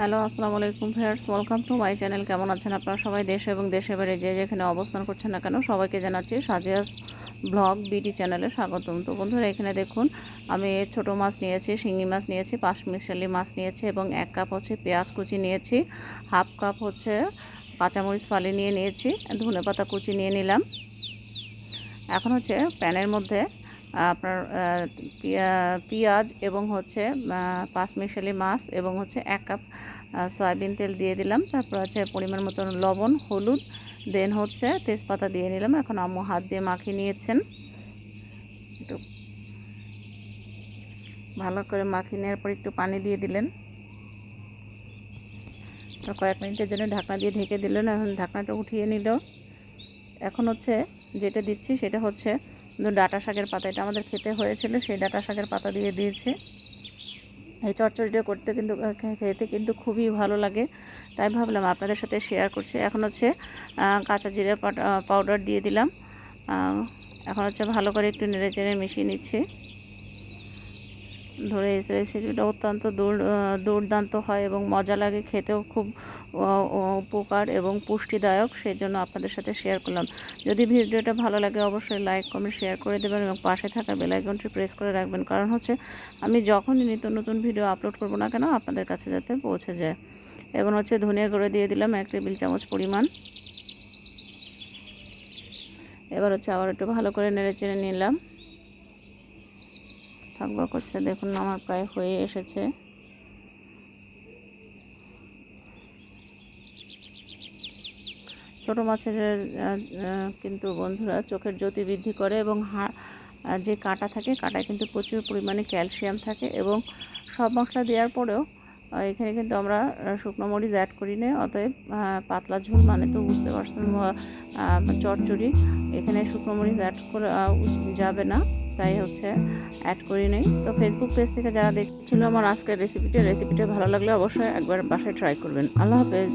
Hello, আসসালামু আলাইকুম friends welcome to my channel. কেমন আছেন আপনারা সবাই? দেশে এবং দেশে বাইরে যে যেখানে অবস্থান করছেন না কেন, সবাইকে জানাচ্ছি সাজিয়াস ব্লগ বিডি চ্যানেলে স্বাগতম। তো বন্ধুরা, এখানে দেখুন, আমি ছোট মাছ নিয়েছি, শিঙি মাছ নিয়েছি পাঁচ মিশালি মাছ নিয়েছি এবং এক কাপ হচ্ছে পেঁয়াজ কুচি নিয়েছি, হাফ কাপ হচ্ছে কাঁচামরিচ ফালি নিয়ে নিয়েছি ধনে পাতা কুচি নিয়ে নিলাম। এখন হচ্ছে প্যানের মধ্যে আপনার পেঁয়াজ এবং হচ্ছে পাঁচ মিশালি মাছ এবং হচ্ছে এক কাপ সয়াবিন তেল দিয়ে দিলাম। তারপর হচ্ছে পরিমাণ মতন লবণ, হলুদ, দেন হচ্ছে তেজপাতা দিয়ে নিলাম। এখন আম্মু হাত দিয়ে মাখিয়ে নিয়েছেন। একটু ভালো করে মাখিয়ে নেওয়ার পর একটু পানি দিয়ে দিলেন। তো কয়েক মিনিটের জন্য ঢাকনা দিয়ে ঢেকে দিলেন। এখন ঢাকনাটা উঠিয়ে নিল। এখন হচ্ছে যেটা দিচ্ছি সেটা হচ্ছে ডাটা শাকের পাতা, এটা আমাদের খেতে হয়েছিল, সেই ডাটা শাকের পাতা দিয়ে দিয়েছে। এই চটচড়িটা করতে কিন্তু খেতে কিন্তু খুবই ভালো লাগে। তাই ভাবলাম আপনাদের সাথে শেয়ার করছি। এখন হচ্ছে কাঁচা জিরে পাউডার দিয়ে দিলাম। এখন হচ্ছে ভালো করে একটু নেড়ে চেড়ে মিশিয়ে নিচ্ছি। ধরে রেসিপিটা অত্যন্ত দূর দুর্দান্ত হয় এবং মজা লাগে, খেতেও খুব উপকার এবং পুষ্টিদায়ক, সেই জন্য আপনাদের সাথে শেয়ার করলাম। যদি ভিডিওটা ভালো লাগে, অবশ্যই লাইক কমেন্ট শেয়ার করে দেবেন এবং পাশে থাকা বেল আইকনটি প্রেস করে রাখবেন। কারণ হচ্ছে, আমি যখনই নিত্য নতুন ভিডিও আপলোড করব না কেন, আপনাদের কাছে যাতে পৌঁছে যায়। এবং হচ্ছে ধনিয়া গুঁড়ো দিয়ে দিলাম এক টেবিল চামচ পরিমাণ। এবার হচ্ছে আবার একটু ভালো করে নেড়ে চেড়ে নিলাম। থাকবা করছে দেখুন আমার প্রায় হয়ে এসেছে। ছোটো মাছের কিন্তু বন্ধুরা চোখের জ্যোতি বৃদ্ধি করে এবং যে কাঁটা থাকে কাঁটায় কিন্তু প্রচুর পরিমাণে ক্যালসিয়াম থাকে এবং সব মশলা দেওয়ার পরেও এখানে কিন্তু আমরা শুকনো মরিচ অ্যাড করি না অতএব পাতলা ঝোল মানে তো বুঝতে পারছেন আহ, এখানে শুকনো মরিচ অ্যাড করে যাবে না। তাই হচ্ছে অ্যাড করি নেই। তো ফেসবুক পেজ থেকে যারা দেখছিল আমার আজকের রেসিপিটা রেসিপিটা ভালো লাগলে অবশ্যই একবার বাসায় ট্রাই করবেন। আল্লাহ হাফেজ।